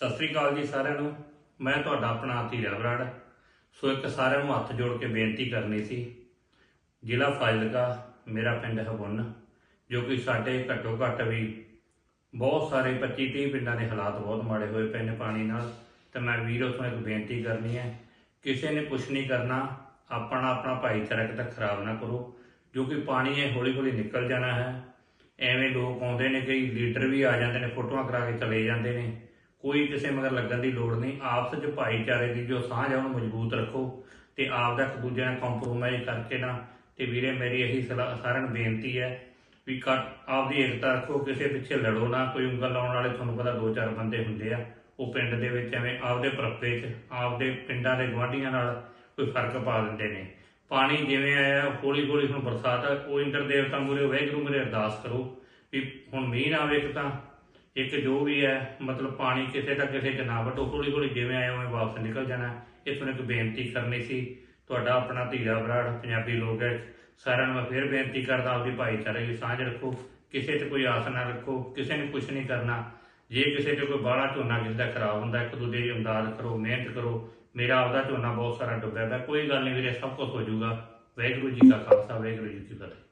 ਸਤਿ ਸ੍ਰੀ ਅਕਾਲ ਜੀ ਸਾਰਿਆਂ ਨੂੰ। ਮੈਂ ਤੁਹਾਡਾ ਆਪਣਾ ਧੀਰਾ ਬਰਾੜ ਸੋ ਇੱਕ ਸਾਰਿਆਂ ਨੂੰ ਹੱਥ ਜੋੜ ਕੇ ਬੇਨਤੀ ਕਰਨੀ ਸੀ। ਜ਼ਿਲ੍ਹਾ ਫਾਜ਼ਿਲਕਾ, ਮੇਰਾ ਪਿੰਡ ਹਬੁੰਨ ਜੋ ਕਿ ਸਾਡੇ ਘੱਟੋ ਘੱਟ ਵੀ ਬਹੁਤ ਸਾਰੇ 25 30 ਪਿੰਡਾਂ ਦੇ ਹਾਲਾਤ ਬਹੁਤ ਮਾੜੇ ਹੋਏ ਪਏ ਨੇ ਪਾਣੀ ਨਾਲ। ਤੇ ਮੈਂ ਵੀਰੋ ਤੋਂ ਇੱਕ ਬੇਨਤੀ ਕਰਨੀ ਹੈ, ਕਿਸੇ ਨੇ ਕੁਛ ਨਹੀਂ ਕਰਨਾ, ਆਪਣਾ ਆਪਣਾ ਭਾਈਚਾਰਾ ਤਾਂ ਖਰਾਬ ਨਾ ਕਰੋ, ਜੋ ਕਿ ਪਾਣੀ ਹੈ ਹੌਲੀ ਹੌਲੀ ਨਿਕਲ ਜਾਣਾ ਹੈ। ਐਵੇਂ ਲੋਕ ਆਉਂਦੇ ਨੇ, ਕਈ ਲੀਡਰ ਵੀ ਆ ਜਾਂਦੇ ਨੇ, ਫੋਟੋਆਂ ਕਰਾ ਕੇ ਚਲੇ ਜਾਂਦੇ ਨੇ। ਕੋਈ ਕਿਸੇ ਮਗਰ ਲੱਗਣ ਦੀ ਲੋੜ ਨਹੀਂ। ਆਪਸ ਵਿੱਚ ਭਾਈਚਾਰੇ ਦੀ ਜੋ ਸਾਂਝ ਹੈ ਉਹਨੂੰ ਮਜ਼ਬੂਤ ਰੱਖੋ ਤੇ ਆਪ ਦਾ ਇੱਕ ਦੂਜੇ ਨਾਲ ਕੰਪਰੋਮਾਈਜ਼ ਕਰਕੇ ਨਾ, ਤੇ ਵੀਰੇ, ਮੇਰੀ ਇਹੀ ਸਲਾਹ, ਸਾਰਿਆਂ ਨੂੰ ਬੇਨਤੀ ਹੈ ਵੀ ਘੱਟ ਆਪਦੀ ਏਕਤਾ ਰੱਖੋ, ਕਿਸੇ ਪਿੱਛੇ ਲੜੋ ਨਾ। ਕੋਈ ਉਂਗਲ ਲਾਉਣ ਵਾਲੇ ਤੁਹਾਨੂੰ ਪਤਾ ਦੋ ਚਾਰ ਬੰਦੇ ਹੁੰਦੇ ਆ, ਉਹ ਪਿੰਡ ਦੇ ਵਿੱਚ ਐਵੇਂ ਆਪਦੇ ਭਰਪੇ 'ਚ, ਆਪਦੇ ਪਿੰਡਾਂ ਦੇ ਗੁਆਂਢੀਆਂ ਨਾਲ ਕੋਈ ਫ਼ਰਕ ਪਾ ਦਿੰਦੇ ਨੇ। ਪਾਣੀ ਜਿਵੇਂ ਆਇਆ ਹੌਲੀ ਹੌਲੀ ਹੁਣ ਬਰਸਾਤ ਉਹ ਇੰਦਰ ਦੇਵਤਾ ਮੂਰੇ ਵਾਹਿਗੁਰੂ ਮੂਰੇ ਅਰਦਾਸ ਕਰੋ ਵੀ ਹੁਣ ਮੀਂਹ ਨਾ ਆਵੇ ਤਾਂ। ਇੱਕ ਜੋ ਵੀ ਹੈ, ਮਤਲਬ ਪਾਣੀ ਕਿਸੇ ਦਾ ਕਿਸੇ ਚ ਨਾ ਵਟੋ ਹੌਲੀ ਹੌਲੀ ਜਿਵੇਂ ਆਇਆ ਉਵੇਂ ਵਾਪਸ ਨਿਕਲ ਜਾਣਾ। ਇਹ ਤੁਹਾਨੂੰ ਇੱਕ ਬੇਨਤੀ ਕਰਨੀ ਸੀ, ਤੁਹਾਡਾ ਆਪਣਾ ਧੀਰਾ ਬਰਾੜ ਪੰਜਾਬੀ ਲੋਕ ਹੈ, ਸਾਰਿਆਂ ਨੂੰ ਮੈਂ ਫਿਰ ਬੇਨਤੀ ਕਰਦਾ, ਆਪਦੀ ਭਾਈਚਾਰੇ ਦੀ ਸਾਂਝ ਰੱਖੋ। ਕਿਸੇ ਤੇ ਕੋਈ ਆਸ ਨਾ ਰੱਖੋ, ਕਿਸੇ ਨੂੰ ਕੁਝ ਨਹੀਂ ਕਰਨਾ। ਜੇ ਕਿਸੇ ਤੇ ਕੋਈ ਬਾਹਲਾ ਝੋਨਾ ਕਿਸੇ ਦਾ ਖਰਾਬ ਹੁੰਦਾ, ਇੱਕ ਦੂਜੇ ਦੀ ਇਮਦਾਦ ਕਰੋ, ਮਿਹਨਤ ਕਰੋ। ਮੇਰਾ ਆਪਦਾ ਝੋਨਾ ਬਹੁਤ ਸਾਰਾ ਡੁੱਬਿਆ ਪਿਆ, ਕੋਈ ਗੱਲ ਨਹੀਂ ਵੀਰੇ, ਸਭ ਕੁਝ ਹੋ ਜਾਊਗਾ। ਵਾਹਿਗੁਰੂ ਜੀ ਕਾ ਖਾਲਸਾ, ਵਾਹਿਗੁਰੂ ਜੀ ਕੀ ਫਤਿਹ।